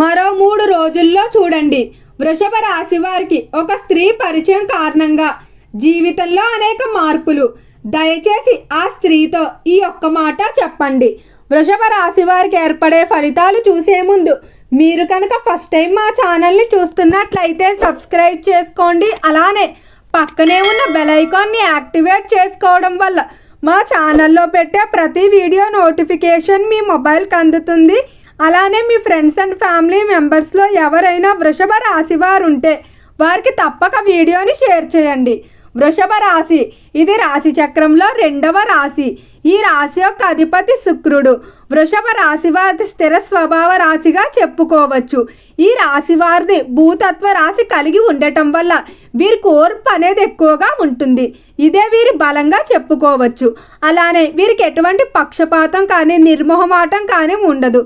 మరో మూడు రోజుల్లో చూడండి. వృషభ రాశి వారికి ఒక స్త్రీ పరిచయం కారణంగా జీవితంలో అనేక మార్పులు. దయచేసి ఆ స్త్రీతో ఈ ఒక్క మాట చెప్పండి. వృషభ రాశి వారికి ఏర్పడే ఫలితాలు చూసే ముందు మీరు కనుక ఫస్ట్ టైం మా ఛానల్ని చూస్తున్నట్లయితే సబ్స్క్రైబ్ చేసుకోండి. అలానే పక్కనే ఉన్న బెల్ ఐకాన్ని యాక్టివేట్ చేసుకోవడం వల్ల మా ఛానల్లో పెట్టే ప్రతి వీడియో నోటిఫికేషన్ మీ మొబైల్కి అందుతుంది. అలానే మీ ఫ్రెండ్స్ అండ్ ఫ్యామిలీ మెంబర్స్లో ఎవరైనా వృషభ రాశి వారు ఉంటే వారికి తప్పక వీడియోని షేర్ చేయండి. వృషభ రాశి ఇది రాశి చక్రంలో రెండవ రాశి. ఈ రాశి యొక్క అధిపతి శుక్రుడు. వృషభ రాశి వారి స్థిర స్వభావ రాశిగా చెప్పుకోవచ్చు. ఈ రాశి వారిది భూతత్వ రాశి కలిగి ఉండటం వల్ల వీరి కోర్పు అనేది ఎక్కువగా ఉంటుంది. ఇదే వీరి బలంగా చెప్పుకోవచ్చు. అలానే వీరికి ఎటువంటి పక్షపాతం కానీ నిర్మోహమాటం కానీ ఉండదు.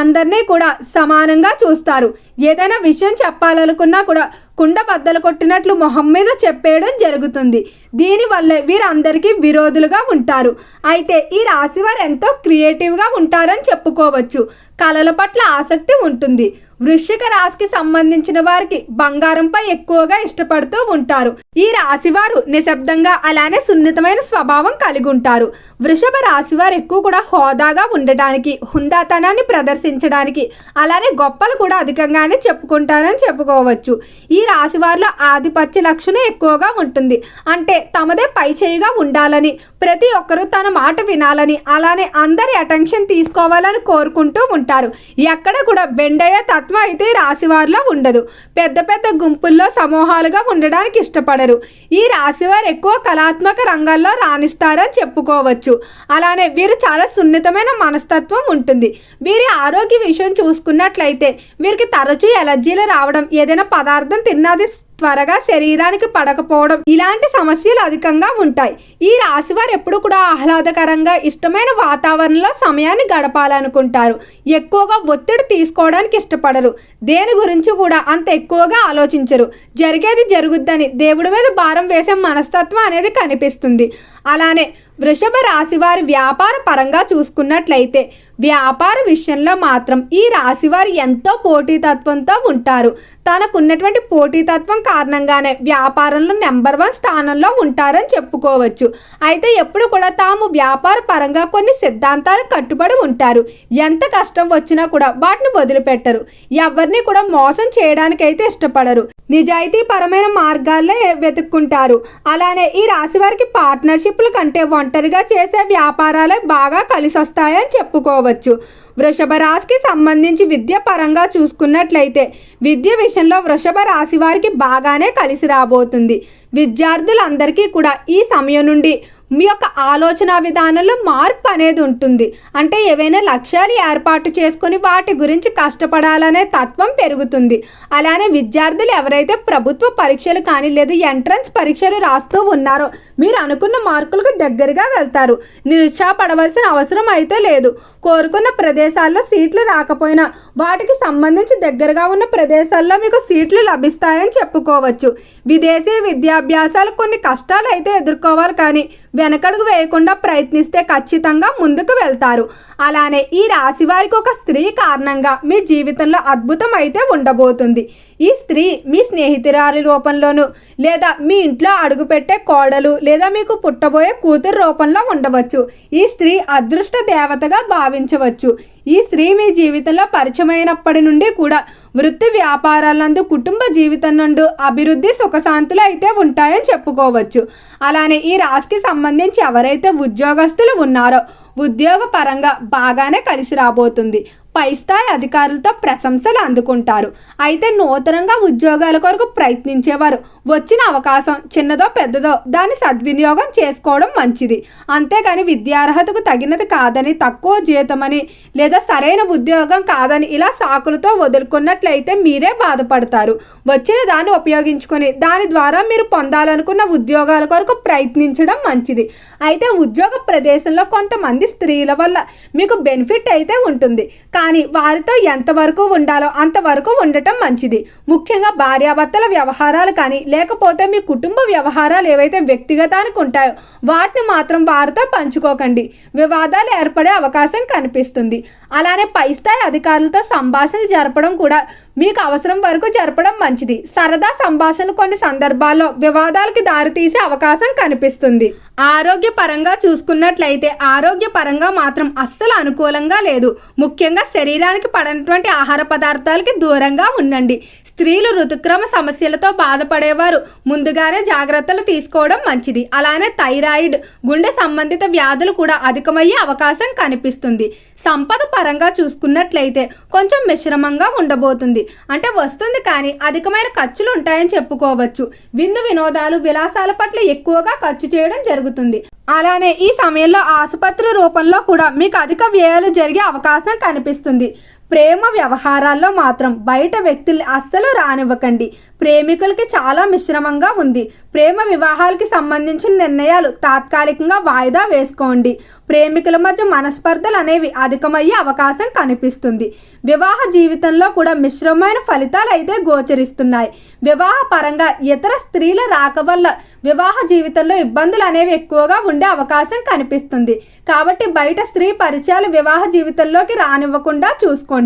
అందరినీ కూడా సమానంగా చూస్తారు. ఏదైనా విషయం చెప్పాలనుకున్నా కూడా కుండ బద్దలు కొట్టినట్లు మొహం మీద చెప్పేయడం జరుగుతుంది. దీనివల్ల వీరందరికీ విరోధులుగా ఉంటారు. అయితే ఈ రాశి వారు ఎంతో క్రియేటివ్గా ఉంటారు ఉంటారని చెప్పుకోవచ్చు. కళల పట్ల ఆసక్తి ఉంటుంది. వృశ్చిక రాశికి సంబంధించిన వారికి బంగారంపై ఎక్కువగా ఇష్టపడుతూ ఉంటారు. ఈ రాశి వారు నిశ్శబ్దంగా అలానే సున్నితమైన స్వభావం కలిగి ఉంటారు. వృషభ రాశి వారు ఎక్కువ కూడా హోదాగా ఉండటానికి హుందాతనాన్ని ప్రదర్శించడానికి అలానే గొప్పలు కూడా అధికంగానే చెప్పుకుంటారని చెప్పుకోవచ్చు. ఈ రాశి వారిలో ఆధిపత్య లక్షణం ఎక్కువగా ఉంటుంది. అంటే తమదే పై చేయిగా ఉండాలని ప్రతి ఒక్కరూ తన మాట వినాలని అలానే అందరి అటెన్షన్ తీసుకోవాలని కోరుకుంటూ ఉంటారు. ఎక్కడ కూడా బెండయ్య తత్వం అయితే రాశివారిలో ఉండదు. పెద్ద పెద్ద గుంపుల్లో సమూహాలుగా ఉండడానికి ఇష్టపడరు. ఈ రాశివారు ఎక్కువ కళాత్మక రంగాల్లో రాణిస్తారని చెప్పుకోవచ్చు. అలానే వీరు చాలా సున్నితమైన మనస్తత్వం ఉంటుంది. వీరి ఆరోగ్య విషయం చూసుకున్నట్లయితే వీరికి తరచూ ఎలర్జీలు రావడం ఏదైనా పదార్థం తిన్నది త్వరగా శరీరానికి పడకపోవడం. ఇలాంటి సమస్యలు అధికంగా ఉంటాయి. ఈ రాశి వారు ఎప్పుడు కూడా ఆహ్లాదకరంగా ఇష్టమైన వాతావరణంలో సమయాన్ని గడపాలనుకుంటారు. ఎక్కువగా ఒత్తిడి తీసుకోవడానికి ఇష్టపడరు. దేని గురించి కూడా అంత ఎక్కువగా ఆలోచించరు. జరిగేది జరుగుద్దని దేవుడి మీద భారం వేసే మనస్తత్వం అనేది కనిపిస్తుంది. అలానే వృషభ రాశివారి వ్యాపార పరంగా చూసుకున్నట్లయితే వ్యాపార విషయంలో మాత్రం ఈ రాశివారు ఎంతో పోటీతత్వంతో ఉంటారు. తనకున్నటువంటి పోటీతత్వం కారణంగానే వ్యాపారంలో నెంబర్ వన్ స్థానంలో ఉంటారని చెప్పుకోవచ్చు. అయితే ఎప్పుడు కూడా తాము వ్యాపార పరంగా కొన్ని సిద్ధాంతాలు కట్టుబడి ఉంటారు. ఎంత కష్టం వచ్చినా కూడా వాటిని వదిలిపెట్టరు. ఎవరిని కూడా మోసం చేయడానికైతే ఇష్టపడరు. నిజాయితీపరమైన మార్గాల్లో వెతుక్కుంటారు. అలానే ఈ రాశి వారికి పార్ట్నర్షిప్లు కంటే ఒంటరిగా చేసే వ్యాపారాలే బాగా కలిసొస్తాయని చెప్పుకోవచ్చు. వృషభ రాశికి సంబంధించి విద్య పరంగా చూసుకున్నట్లయితే విద్య విషయంలో వృషభ రాశి వారికి బాగానే కలిసి రాబోతుంది. విద్యార్థులందరికీ కూడా ఈ సమయం నుండి మీ యొక్క ఆలోచన విధానంలో మార్పు అనేది ఉంటుంది. అంటే ఏవైనా లక్ష్యాలు ఏర్పాటు చేసుకొని వాటి గురించి కష్టపడాలనే తత్వం పెరుగుతుంది. అలానే విద్యార్థులు ఎవరైతే ప్రభుత్వ పరీక్షలు కానీ లేదా ఎంట్రన్స్ పరీక్షలు రాస్తూ ఉన్నారో మీరు అనుకున్న మార్కులకు దగ్గరగా వెళ్తారు. నిరుత్సాహపడవలసిన అవసరం అయితే లేదు. కోరుకున్న ప్రదేశాల్లో సీట్లు రాకపోయినా వాటికి సంబంధించి దగ్గరగా ఉన్న ప్రదేశాల్లో మీకు సీట్లు లభిస్తాయని చెప్పుకోవచ్చు. విదేశీ విద్యా విద్యాభ్యాసాలు కొన్ని కష్టాలు అయితే ఎదుర్కోవాలి కానీ వెనకడుగు వేయకుండా ప్రయత్నిస్తే ఖచ్చితంగా ముందుకు వెళ్తారు. అలానే ఈ రాశి వారికి ఒక స్త్రీ కారణంగా మీ జీవితంలో అద్భుతం అయితే ఉండబోతుంది. ఈ స్త్రీ మీ స్నేహితురాలి రూపంలోను లేదా మీ ఇంట్లో అడుగుపెట్టే కోడలు లేదా మీకు పుట్టబోయే కూతురు రూపంలో ఉండవచ్చు. ఈ స్త్రీ అదృష్ట దేవతగా భావించవచ్చు. ఈ స్త్రీ మీ జీవితంలో పరిచయమైనప్పటి నుండి కూడా వృత్తి వ్యాపారాలందు కుటుంబ జీవితం నుండి అభివృద్ధి సుఖశాంతులు అయితే ఉంటాయని చెప్పుకోవచ్చు. అలానే ఈ రాశికి సంబంధించి ఎవరైతే ఉద్యోగస్తులు ఉన్నారో ఉద్యోగ పరంగా బాగానే కలిసి రాబోతుంది. పై స్థాయి అధికారులతో ప్రశంసలు అందుకుంటారు. అయితే నూతనంగా ఉద్యోగాల కొరకు ప్రయత్నించేవారు వచ్చిన అవకాశం చిన్నదో పెద్దదో దాన్ని సద్వినియోగం చేసుకోవడం మంచిది. అంతేకాని విద్యార్హతకు తగినది కాదని తక్కువ జీతమని లేదా సరైన ఉద్యోగం కాదని ఇలా సాకులతో వదులుకున్నట్లయితే మీరే బాధపడతారు. వచ్చిన దాన్ని ఉపయోగించుకొని దాని ద్వారా మీరు పొందాలనుకున్న ఉద్యోగాల కొరకు ప్రయత్నించడం మంచిది. అయితే ఉద్యోగ ప్రదేశంలో కొంతమంది స్త్రీల వల్ల మీకు బెనిఫిట్ అయితే ఉంటుంది. కానీ కానీ వారితో ఎంతవరకు ఉండాలో అంతవరకు ఉండటం మంచిది. ముఖ్యంగా భార్యాభర్తల వ్యవహారాలు కానీ లేకపోతే మీ కుటుంబ వ్యవహారాలు ఏవైతే వ్యక్తిగతానికి ఉంటాయో వాటిని మాత్రం వారితో పంచుకోకండి. వివాదాలు ఏర్పడే అవకాశం కనిపిస్తుంది. అలానే పై స్థాయి అధికారులతో సంభాషణలు జరపడం కూడా మీకు అవసరం వరకు జరపడం మంచిది. సరదా సంభాషణ కొన్ని సందర్భాల్లో వివాదాలకి దారితీసే అవకాశం కనిపిస్తుంది. ఆరోగ్యపరంగా చూసుకున్నట్లయితే ఆరోగ్యపరంగా మాత్రం అస్సలు అనుకూలంగా లేదు. ముఖ్యంగా శరీరానికి పడనటువంటి ఆహార పదార్థాలకి దూరంగా ఉండండి. స్త్రీలు ఋతుక్రమ సమస్యలతో బాధపడేవారు. ముందుగానే జాగ్రత్తలు తీసుకోవడం మంచిది. అలానే థైరాయిడ్ గుండె సంబంధిత వ్యాధులు కూడా అధికమయ్యే అవకాశం కనిపిస్తుంది. సంపద పరంగా చూసుకున్నట్లయితే కొంచెం మిశ్రమంగా ఉండబోతుంది. అంటే వస్తుంది కానీ అధికమైన ఖర్చులు ఉంటాయని చెప్పుకోవచ్చు. విందు వినోదాలు విలాసాల పట్ల ఎక్కువగా ఖర్చు చేయడం జరుగుతుంది. అలానే ఈ సమయంలో ఆసుపత్రి రూపంలో కూడా మీకు అధిక వ్యయాలు జరిగే అవకాశం కనిపిస్తుంది. ప్రేమ వ్యవహారాల్లో మాత్రం బయట వ్యక్తుల్ని అస్సలు రానివ్వకండి. ప్రేమికులకి చాలా మిశ్రమంగా ఉంది. ప్రేమ వివాహాలకి సంబంధించిన నిర్ణయాలు తాత్కాలికంగా వాయిదా వేసుకోండి. ప్రేమికుల మధ్య మనస్పర్ధలు అనేవి అధికమయ్యే అవకాశం కనిపిస్తుంది. వివాహ జీవితంలో కూడా మిశ్రమైన ఫలితాలు అయితే గోచరిస్తున్నాయి. వివాహ పరంగా ఇతర స్త్రీల రాక వల్ల వివాహ జీవితంలో ఇబ్బందులు అనేవి ఎక్కువగా ఉండే అవకాశం కనిపిస్తుంది. కాబట్టి బయట స్త్రీ పరిచయాలు వివాహ జీవితంలోకి రానివ్వకుండా చూసుకోండి.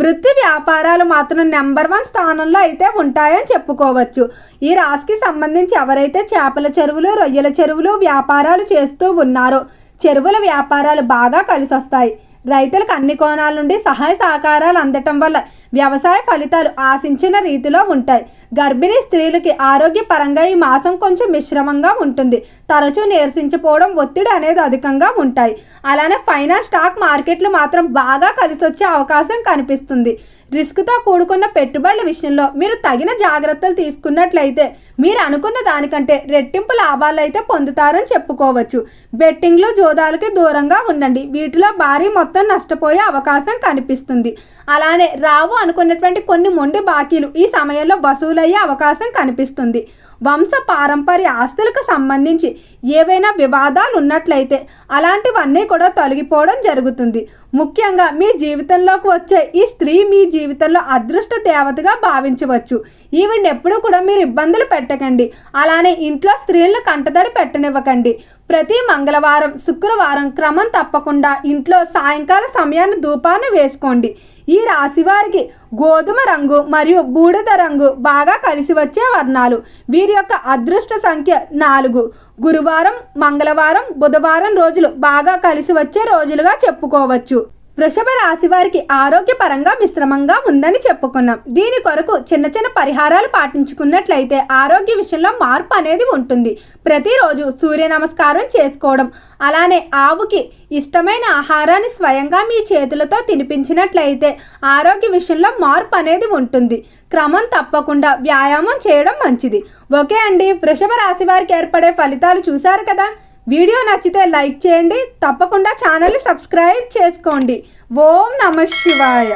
వృత్తి వ్యాపారాలు మాత్రం నెంబర్ వన్ స్థానంలో అయితే ఉంటాయని చెప్పుకోవచ్చు. ఈ రాశికి సంబంధించి ఎవరైతే చేపల చెరువులు రొయ్యల చెరువులు వ్యాపారాలు చేస్తూ ఉన్నారో చెరువుల వ్యాపారాలు బాగా కలిసొస్తాయి. రైతులకు అన్ని కోణాల నుండి సహాయ సహకారాలు అందటం వల్ల వ్యవసాయ ఫలితాలు ఆశించిన రీతిలో ఉంటాయి. గర్భిణీ స్త్రీలకి ఆరోగ్యపరంగా ఈ మాసం కొంచెం మిశ్రమంగా ఉంటుంది. తరచూ నీరసించిపోవడం ఒత్తిడి అనేది అధికంగా ఉంటాయి. అలానే ఫైనాన్స్ స్టాక్ మార్కెట్లు మాత్రం బాగా కలిసొచ్చే అవకాశం కనిపిస్తుంది. రిస్క్తో కూడుకున్న పెట్టుబడుల విషయంలో మీరు తగిన జాగ్రత్తలు తీసుకున్నట్లయితే మీరు అనుకున్న దానికంటే రెట్టింపు లాభాలు అయితే పొందుతారని చెప్పుకోవచ్చు. బెట్టింగ్లు జోదాలకి దూరంగా ఉండండి. వీటిలో భారీ మొత్తం నష్టపోయే అవకాశం కనిపిస్తుంది. అలానే రావు అనుకున్నటువంటి కొన్ని మొండి బాకీలు ఈ సమయంలో వసూలయ్యే అవకాశం కనిపిస్తుంది. వంశ పారంపర్య ఆస్తులకు సంబంధించి ఏవైనా వివాదాలు ఉన్నట్లయితే అలాంటివన్నీ కూడా తొలగిపోవడం జరుగుతుంది. ముఖ్యంగా మీ జీవితంలోకి వచ్చే ఈ స్త్రీ మీ జీవితంలో అదృష్ట దేవతగా భావించవచ్చు. ఈవిడ ఎప్పుడూ కూడా మీరు ఇబ్బందులు పెట్టకండి. అలానే ఇంట్లో స్త్రీలను కంటదడి పెట్టనివ్వకండి. ప్రతి మంగళవారం శుక్రవారం క్రమం తప్పకుండా ఇంట్లో సాయంకాల సమయాన్ని ధూపాన్ని వేసుకోండి. ఈ రాశి వారికి గోధుమ రంగు మరియు బూడిద రంగు బాగా కలిసి వచ్చే వర్ణాలు. వీరి యొక్క అదృష్ట సంఖ్య నాలుగు. గురువారం మంగళవారం బుధవారం రోజులు బాగా కలిసి వచ్చే రోజులుగా చెప్పుకోవచ్చు. వృషభ రాశి వారికి ఆరోగ్యపరంగా మిశ్రమంగా ఉందని చెప్పుకున్నాం. దీని కొరకు చిన్న చిన్న పరిహారాలు పాటించుకున్నట్లయితే ఆరోగ్య విషయంలో మార్పు అనేది ఉంటుంది. ప్రతిరోజు సూర్య నమస్కారం చేసుకోవడం అలానే ఆవుకి ఇష్టమైన ఆహారాన్ని స్వయంగా మీ చేతులతో తినిపించినట్లయితే ఆరోగ్య విషయంలో మార్పు అనేది ఉంటుంది. క్రమం తప్పకుండా వ్యాయామం చేయడం మంచిది. ఓకే అండి వృషభ రాశి వారికి ఏర్పడే ఫలితాలు చూశారు కదా? వీడియో నచ్చితే లైక్ చేయండి తప్పకుండా ఛానల్ని సబ్స్క్రైబ్ చేసుకోండి. ఓం నమ శివాయ.